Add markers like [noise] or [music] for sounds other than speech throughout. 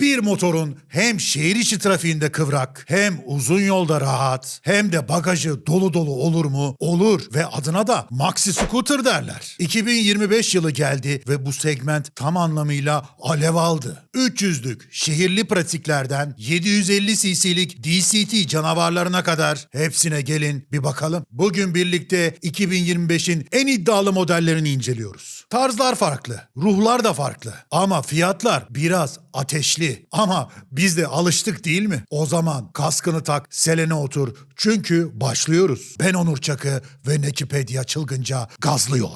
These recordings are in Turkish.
Bir motorun hem şehir içi trafiğinde kıvrak, hem uzun yolda rahat, hem de bagajı dolu dolu olur mu? Olur ve adına da Maxi Scooter derler. 2025 yılı geldi ve bu segment tam anlamıyla alev aldı. 300'lük şehirli pratiklerden 750 cc'lik DCT canavarlarına kadar hepsine gelin bir bakalım. Bugün birlikte 2025'in en iddialı modellerini inceliyoruz. Tarzlar farklı, ruhlar da farklı ama fiyatlar biraz ateşli. Ama biz de alıştık değil mi? O zaman kaskını tak, selene otur. Çünkü başlıyoruz. Ben Onur Çakı ve Nekipedia çılgınca gazlıyor.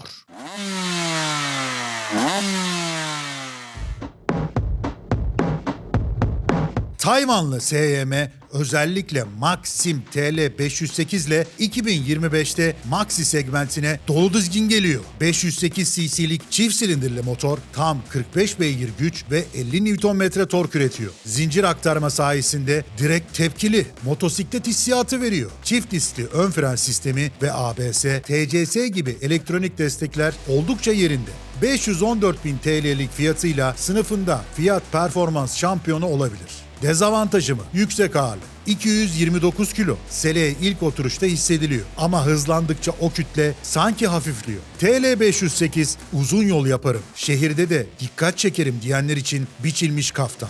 Tayvanlı SYM özellikle Maxim TL 508 ile 2025'te Maxi segmentine dolu dizgin geliyor. 508 cc'lik çift silindirli motor tam 45 beygir güç ve 50 Nm tork üretiyor. Zincir aktarma sayesinde direkt tepkili motosiklet hissiyatı veriyor. Çift diskli ön fren sistemi ve ABS, TCS gibi elektronik destekler oldukça yerinde. 514 bin TL'lik fiyatıyla sınıfında fiyat performans şampiyonu olabilir. Dezavantajı mı? Yüksek ağırlık. 229 kilo. Sele'ye ilk oturuşta hissediliyor. Ama hızlandıkça o kütle sanki hafifliyor. TL 508 uzun yol yaparım. Şehirde de dikkat çekerim diyenler için biçilmiş kaftan.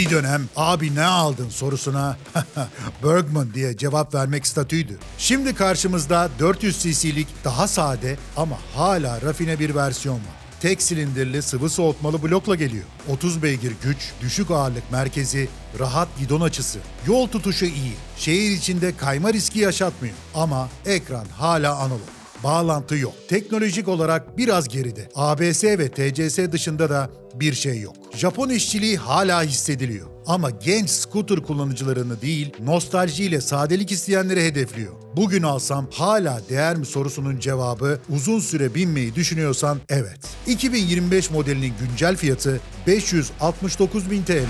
Bir dönem abi ne aldın sorusuna [laughs] Bergman diye cevap vermek statüydü. Şimdi karşımızda 400 cc'lik daha sade ama hala rafine bir versiyon var. Tek silindirli sıvı soğutmalı blokla geliyor. 30 beygir güç, düşük ağırlık merkezi, rahat gidon açısı. Yol tutuşu iyi. Şehir içinde kayma riski yaşatmıyor. Ama ekran hala analog. Bağlantı yok. Teknolojik olarak biraz geride. ABS ve TCS dışında da bir şey yok. Japon işçiliği hala hissediliyor. Ama genç scooter kullanıcılarını değil, nostaljiyle sadelik isteyenleri hedefliyor. Bugün alsam hala değer mi sorusunun cevabı uzun süre binmeyi düşünüyorsan evet. 2025 modelinin güncel fiyatı 569 bin TL.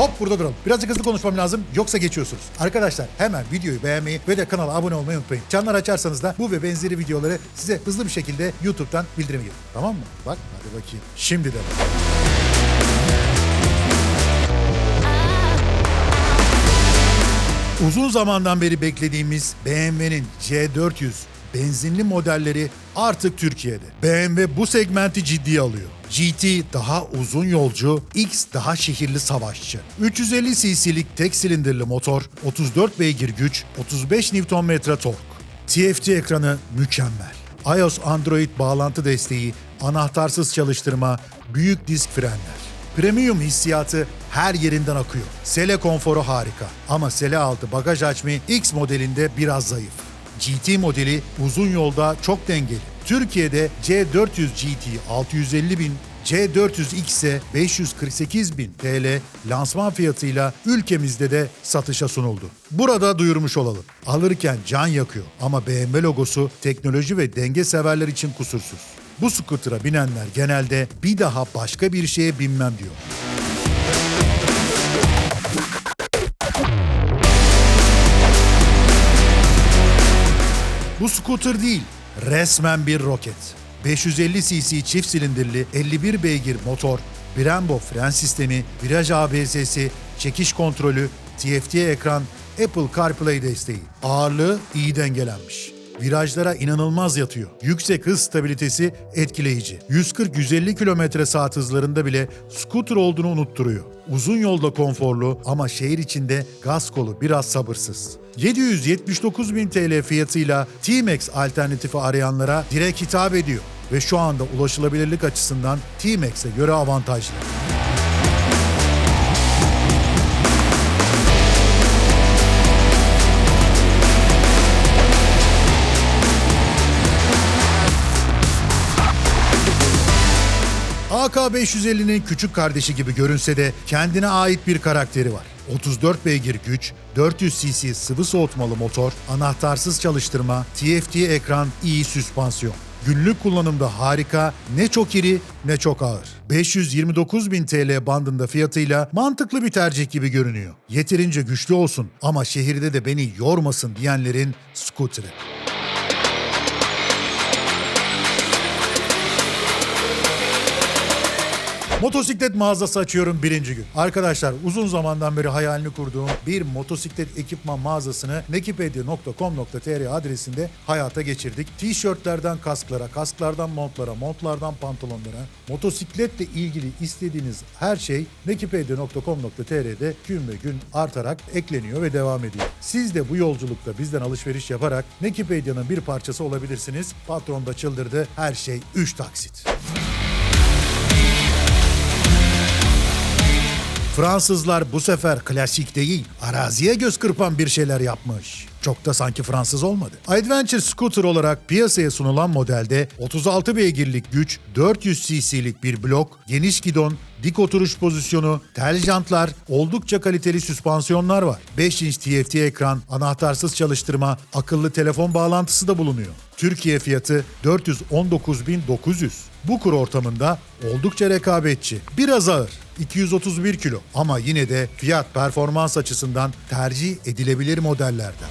Hop burada duralım. Birazcık hızlı konuşmam lazım yoksa geçiyorsunuz. Arkadaşlar hemen videoyu beğenmeyi ve de kanala abone olmayı unutmayın. Çanlar açarsanız da bu ve benzeri videoları size hızlı bir şekilde YouTube'dan bildirim gelir. Tamam mı? Bak hadi bakayım. Şimdi de. Uzun zamandan beri beklediğimiz BMW'nin C400 benzinli modelleri artık Türkiye'de. BMW bu segmenti ciddiye alıyor. GT daha uzun yolcu, X daha şehirli savaşçı. 350 cc'lik tek silindirli motor, 34 beygir güç, 35 Nm tork. TFT ekranı mükemmel. iOS Android bağlantı desteği, anahtarsız çalıştırma, büyük disk frenler. Premium hissiyatı her yerinden akıyor. Sele konforu harika ama Sele altı bagaj hacmi X modelinde biraz zayıf. GT modeli uzun yolda çok dengeli. Türkiye'de C400 GT 650 bin, C400X ise 548 bin TL lansman fiyatıyla ülkemizde de satışa sunuldu. Burada duyurmuş olalım. Alırken can yakıyor ama BMW logosu teknoloji ve denge severler için kusursuz. Bu scooter'a binenler genelde bir daha başka bir şeye binmem diyor. Bu scooter değil, resmen bir roket. 550 cc çift silindirli 51 beygir motor, Brembo fren sistemi, viraj ABS'si, çekiş kontrolü, TFT ekran, Apple CarPlay desteği. Ağırlığı iyi dengelenmiş. Virajlara inanılmaz yatıyor. Yüksek hız stabilitesi etkileyici. 140-150 km saat hızlarında bile scooter olduğunu unutturuyor. Uzun yolda konforlu ama şehir içinde gaz kolu biraz sabırsız. 779 bin TL fiyatıyla T-Max alternatifi arayanlara direkt hitap ediyor ve şu anda ulaşılabilirlik açısından T-Max'e göre avantajlı. AK550'nin küçük kardeşi gibi görünse de kendine ait bir karakteri var. 34 beygir güç, 400 cc sıvı soğutmalı motor, anahtarsız çalıştırma, TFT ekran, iyi süspansiyon. Günlük kullanımda harika, ne çok iri ne çok ağır. 529 bin TL bandında fiyatıyla mantıklı bir tercih gibi görünüyor. Yeterince güçlü olsun ama şehirde de beni yormasın diyenlerin scooter'ı. Motosiklet mağazası açıyorum birinci gün. Arkadaşlar uzun zamandan beri hayalini kurduğum bir motosiklet ekipman mağazasını nekipedia.com.tr adresinde hayata geçirdik. Tişörtlerden kasklara, kasklardan montlara, montlardan pantolonlara, motosikletle ilgili istediğiniz her şey nekipedia.com.tr'de gün ve gün artarak ekleniyor ve devam ediyor. Siz de bu yolculukta bizden alışveriş yaparak Nekipedia'nın bir parçası olabilirsiniz. Patron da çıldırdı. Her şey 3 taksit. Fransızlar bu sefer klasik değil, araziye göz kırpan bir şeyler yapmış. Çok da sanki Fransız olmadı. Adventure Scooter olarak piyasaya sunulan modelde 36 beygirlik güç, 400 cc'lik bir blok, geniş gidon, dik oturuş pozisyonu, tel jantlar, oldukça kaliteli süspansiyonlar var. 5 inç TFT ekran, anahtarsız çalıştırma, akıllı telefon bağlantısı da bulunuyor. Türkiye fiyatı 419.900. Bu kur ortamında oldukça rekabetçi. Biraz ağır. 231 kilo ama yine de fiyat performans açısından tercih edilebilir modellerden.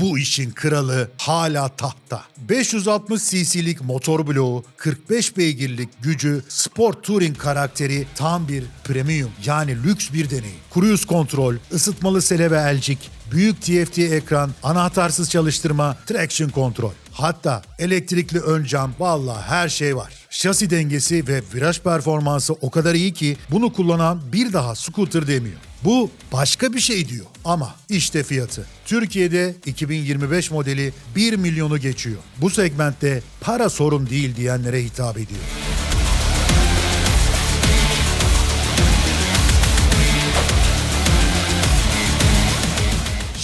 Bu işin kralı hala tahta. 560 cc'lik motor bloğu, 45 beygirlik gücü, sport touring karakteri tam bir premium yani lüks bir deney. Cruise kontrol, ısıtmalı sele ve elcik, büyük TFT ekran, anahtarsız çalıştırma, traction kontrol. Hatta elektrikli ön cam, vallahi her şey var. Şasi dengesi ve viraj performansı o kadar iyi ki bunu kullanan bir daha scooter demiyor. Bu başka bir şey diyor ama işte fiyatı. Türkiye'de 2025 modeli 1 milyonu geçiyor. Bu segmentte para sorun değil diyenlere hitap ediyor.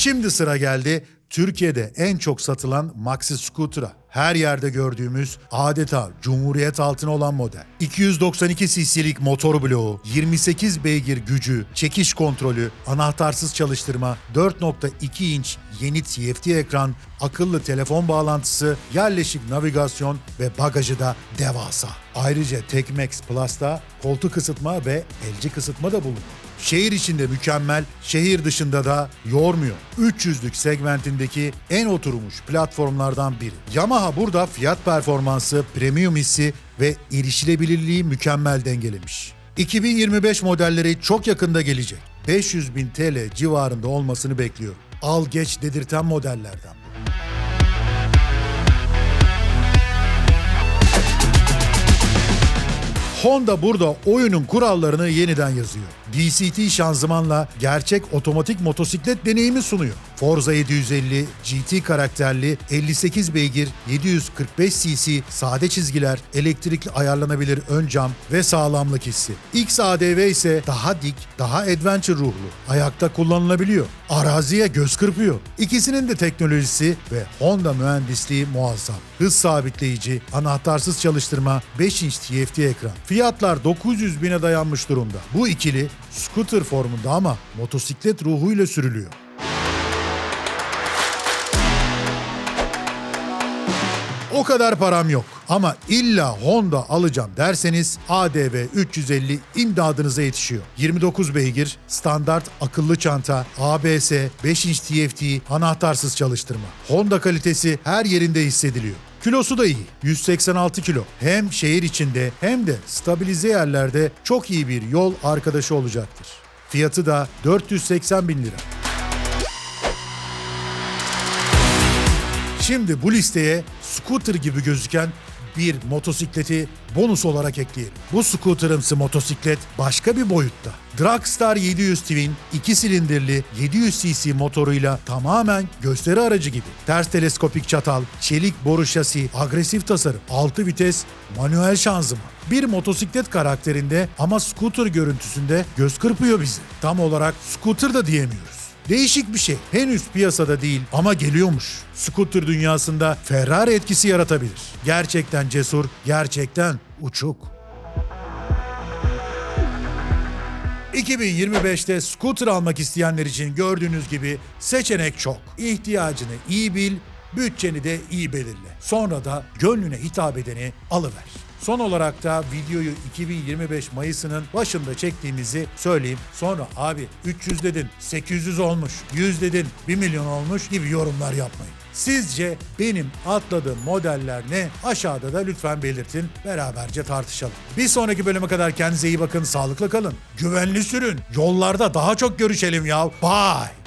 Şimdi sıra geldi Türkiye'de en çok satılan Maxi Scooter'a. Her yerde gördüğümüz adeta cumhuriyet altına olan model. 292 cc'lik motor bloğu, 28 beygir gücü, çekiş kontrolü, anahtarsız çalıştırma, 4.2 inç yeni TFT ekran, akıllı telefon bağlantısı, yerleşik navigasyon ve bagajı da devasa. Ayrıca Tekmax Plus'ta koltuk ısıtma ve elci kısıtma da bulunuyor. Şehir içinde mükemmel, şehir dışında da yormuyor. 300'lük segmentindeki en oturmuş platformlardan biri. Yamaha burada fiyat performansı, premium hissi ve erişilebilirliği mükemmel dengelemiş. 2025 modelleri çok yakında gelecek. 500 bin TL civarında olmasını bekliyor. Al geç dedirten modellerden. Honda burada oyunun kurallarını yeniden yazıyor. DCT şanzımanla gerçek otomatik motosiklet deneyimi sunuyor. Forza 750 GT karakterli 58 beygir 745 cc sade çizgiler, elektrikli ayarlanabilir ön cam ve sağlamlık hissi. XADV ise daha dik, daha adventure ruhlu. Ayakta kullanılabiliyor. Araziye göz kırpıyor. İkisinin de teknolojisi ve Honda mühendisliği muazzam. Hız sabitleyici, anahtarsız çalıştırma, 5 inç TFT ekran. Fiyatlar 900 bine dayanmış durumda. Bu ikili scooter formunda ama motosiklet ruhuyla sürülüyor. O kadar param yok. Ama illa Honda alacağım derseniz ADV 350 imdadınıza yetişiyor. 29 beygir, standart akıllı çanta, ABS, 5 inç TFT, anahtarsız çalıştırma. Honda kalitesi her yerinde hissediliyor. Kilosu da iyi. 186 kilo. Hem şehir içinde hem de stabilize yerlerde çok iyi bir yol arkadaşı olacaktır. Fiyatı da 480 bin lira. Şimdi bu listeye scooter gibi gözüken bir motosikleti bonus olarak ekleyelim. Bu scooterımsı motosiklet başka bir boyutta. Dragstar 700 Twin 2 silindirli 700 cc motoruyla tamamen gösteri aracı gibi. Ters teleskopik çatal, çelik boru şasi, agresif tasarım, 6 vites, manuel şanzıman. Bir motosiklet karakterinde ama scooter görüntüsünde göz kırpıyor bizi. Tam olarak scooter da diyemiyoruz. Değişik bir şey. Henüz piyasada değil ama geliyormuş. Scooter dünyasında Ferrari etkisi yaratabilir. Gerçekten cesur, gerçekten uçuk. 2025'te scooter almak isteyenler için gördüğünüz gibi seçenek çok. İhtiyacını iyi bil, bütçeni de iyi belirle. Sonra da gönlüne hitap edeni alıver. Son olarak da videoyu 2025 Mayıs'ının başında çektiğimizi söyleyeyim. Sonra abi 300 dedin, 800 olmuş, 100 dedin, 1 milyon olmuş gibi yorumlar yapmayın. Sizce benim atladığım modeller ne? Aşağıda da lütfen belirtin. Beraberce tartışalım. Bir sonraki bölüme kadar kendinize iyi bakın, sağlıklı kalın. Güvenli sürün. Yollarda daha çok görüşelim ya. Bye.